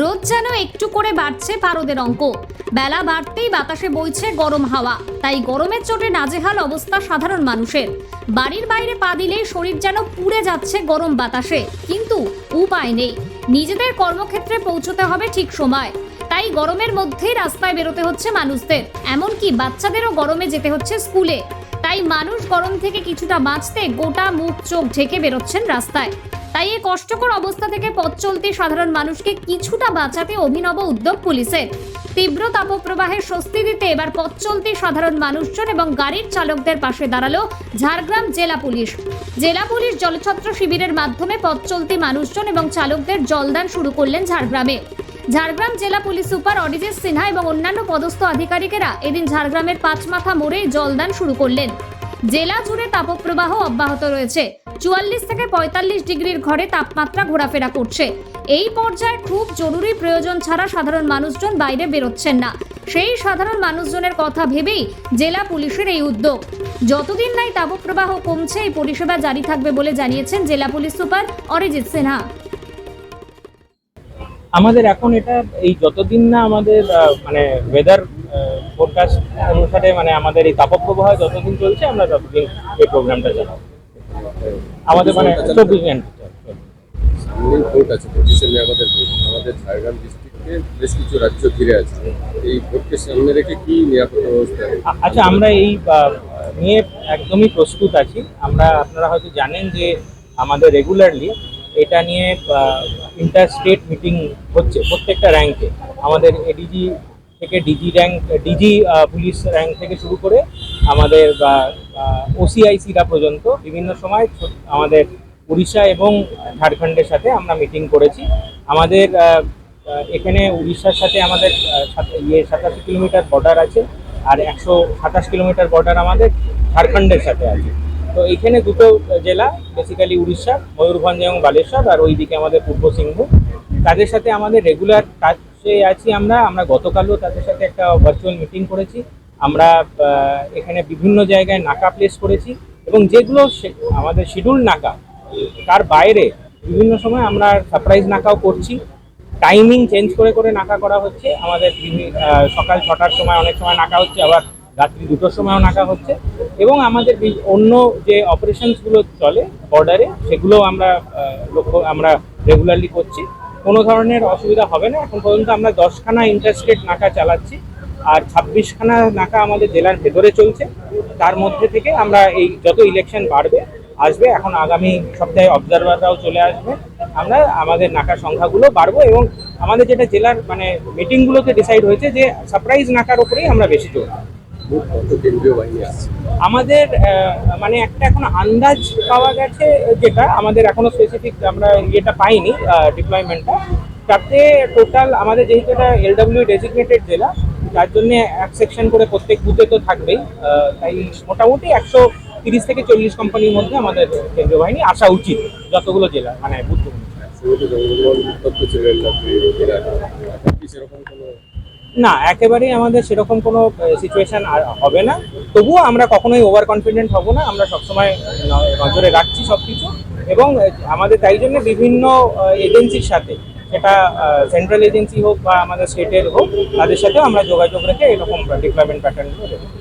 রোদ যেন একটু করে বাড়ছে পারদের অঙ্ক। বেলা বাড়তেই বাতাসে বইছে গরম হাওয়া। তাই গরমের চোটে নাজেহাল অবস্থা সাধারণ মানুষের। বাড়ির বাইরে পা দিলেই শরীর যেন পুড়ে যাচ্ছে গরম বাতাসে। কিন্তু উপায় নেই। নিজেদের কর্মক্ষেত্রে পৌঁছতে হবে ঠিক সময়। তাই গরমের মধ্যেই রাস্তায় বেরোতে হচ্ছে মানুষদের। এমনকি বাচ্চাদেরও গরমে যেতে হচ্ছে স্কুলে। তাই মানুষ গরম থেকে কিছুটা বাঁচতে গোটা মুখ চোখ ঢেকে বেরোচ্ছেন রাস্তায়। তাই এই কষ্টকর অবস্থা থেকে পথ চলতি সাধারণ মানুষকে কিছুটা বাঁচাতে অভিনব উদ্যোগ পুলিশের। তীব্র তাপপ্রবাহের স্বস্তি দিতে এবার পথ চলতি সাধারণ মানুষজন এবং গাড়ির চালকদের পাশে দাঁড়াল ঝাড়গ্রাম জেলা পুলিশ। জেলা পুলিশ জলছত্র শিবিরের মাধ্যমে পথ চলতি মানুষজন এবং চালকদের জলদান শুরু করলেন ঝাড়গ্রামে। ঝাড়গ্রাম জেলা পুলিশ সুপার অরিজিৎ সিনহা এবং অন্যান্য পদস্থ আধিকারিকেরা এদিন ঝাড়গ্রামের পাঁচমাথা মোড়ে জলদান শুরু করলেন। জেলা জুড়ে তাপপ্রবাহ অব্যাহত রয়েছে। চুয়াল্লিশ থেকে পঁয়তাল্লিশ ডিগ্রির ঘরে তাপমাত্রা ঘোরাফেরা করছে। এই পর্যায়ে খুব জরুরি প্রয়োজন ছাড়া সাধারণ মানুষজন বাইরে বেরোচ্ছেন না। সেই সাধারণ মানুষজনের কথা ভেবেই জেলা পুলিশের এই উদ্যোগ। যতদিন নাই তাপপ্রবাহ কমছে, এই পরিষেবা জারি থাকবে বলে জানিয়েছেন জেলা পুলিশ সুপার অরিজিৎ সিনহা। আমাদের এখন এটা এই যতদিন না আমাদের মানে ওয়েদার ফোরকাস্ট অনুসারে মানে আমাদের এই তাপপ্রবাহ যতদিন চলছে, আমরা ততদিন এই প্রোগ্রামটা চালাবো। আমাদের মানে চব্বিশ ঘণ্টা। সামনেই ভোট আছে পঁচিশে মে আমাদের ভোট আমাদের ঝাড়গ্রাম ডিস্ট্রিক্টে বেশ কিছু রাজ্য ঘিরে আছে। এই ভোটকে সামনে রেখে কি নিরাপত্তা ব্যবস্থা? আচ্ছা আমরা এই নিয়ে একদমই প্রস্তুত আছি। আমরা আপনারা হয়তো জানেন যে আমাদের রেগুলারলি এটা নিয়ে ইন্টার স্টেট মিটিং হচ্ছে প্রত্যেকটা র্যাঙ্কে আমাদের এডিজি থেকে DG rank DG police rank থেকে শুরু করে আমাদের ওসিআইসিরা পর্যন্ত বিভিন্ন সময় আমাদের উড়িষ্যা এবং ঝাড়খণ্ডের সাথে আমরা মিটিং করেছি। আমাদের এখানে উড়িষ্যার সাথে আমাদের ইয়ে সাতাশি কিলোমিটার বর্ডার আছে আর একশো সাতাশ কিলোমিটার বর্ডার আমাদের ঝাড়খণ্ডের সাথে আছে। তো এখানে দুটো জেলা বেসিক্যালি উড়িষ্যা, ময়ূরভঞ্জ এবং বালেশ্বর আর ওইদিকে আমাদের পূর্ব সিংভূম। তাদের সাথে আমাদের রেগুলার কাজে আছি আমরা। আমরা গতকালও তাদের সাথে একটা ভার্চুয়াল মিটিং করেছি। আমরা এখানে বিভিন্ন জায়গায় নাকা প্লেস করেছি এবং যেগুলো আমাদের শিডিউল নাকা, তার বাইরে বিভিন্ন সময় আমরা সারপ্রাইজ নাকাও করছি। টাইমিং চেঞ্জ করে করে নাকা করা হচ্ছে। আমাদের সকাল ছটার সময় অনেক সময় নাকা হচ্ছে, আবার রাত্রি দুটোর সময়ও নাকা হচ্ছে। এবং আমাদের অন্য যে অপারেশনসগুলো চলে বর্ডারে সেগুলো আমরা লক্ষ্য, আমরা রেগুলারলি করছি। কোনো ধরনের অসুবিধা হবে না। এখন পর্যন্ত আমরা দশখানা ইন্টারস্টেট নাকা চালাচ্ছি। আর ছাব্বিশখানা নাকা আমাদের জেলার ভেতরে চলছে। তার মধ্যে থেকে আমরা এই যত ইলেকশন বাড়বে, আসবে। এখন আগামী সপ্তাহে অবজারভাররাও চলে আসবে। আমরা আমাদের নাকার সংখ্যাগুলো বাড়বো এবং আমাদের যেটা জেলার মানে মিটিংগুলোতে ডিসাইড হয়েছে যে সারপ্রাইজ নাকার উপরেই আমরা বেশি জোর। আমাদের মানে একটা এখন আন্দাজ পাওয়া গেছে যেটা, আমাদের এখনও স্পেসিফিক আমরা ইয়েটা পাইনি ডিপ্লয়মেন্টটা তাতে টোটাল আমাদের যেহেতু এটা এলডব্লিউ ডেজিগনেটেড জেলা তার জন্য এক সেকশন করে প্রত্যেক বুথে তো থাকবেই। তাই মোটামুটি একশো তিরিশ থেকে চল্লিশ কোম্পানির মধ্যে আমাদের কেন্দ্রীয় বাহিনী আসা উচিত যতগুলো জেলা মানে বুথগুলো ছিলেন না একেবারেই আমাদের সেরকম কোনো সিচুয়েশন আর হবে না। তবুও আমরা কখনোই ওভার কনফিডেন্ট হব না আমরা সবসময় নজরে রাখছি সব কিছু এবং আমাদের তাই জন্য বিভিন্ন এজেন্সির সাথে সেটা সেন্ট্রাল এজেন্সি হোক বা আমাদের স্টেটের হোক, তাদের সাথেও আমরা যোগাযোগ রেখে এরকম ডিপ্লয়মেন্ট প্যাটার্নগুলো রেখেছি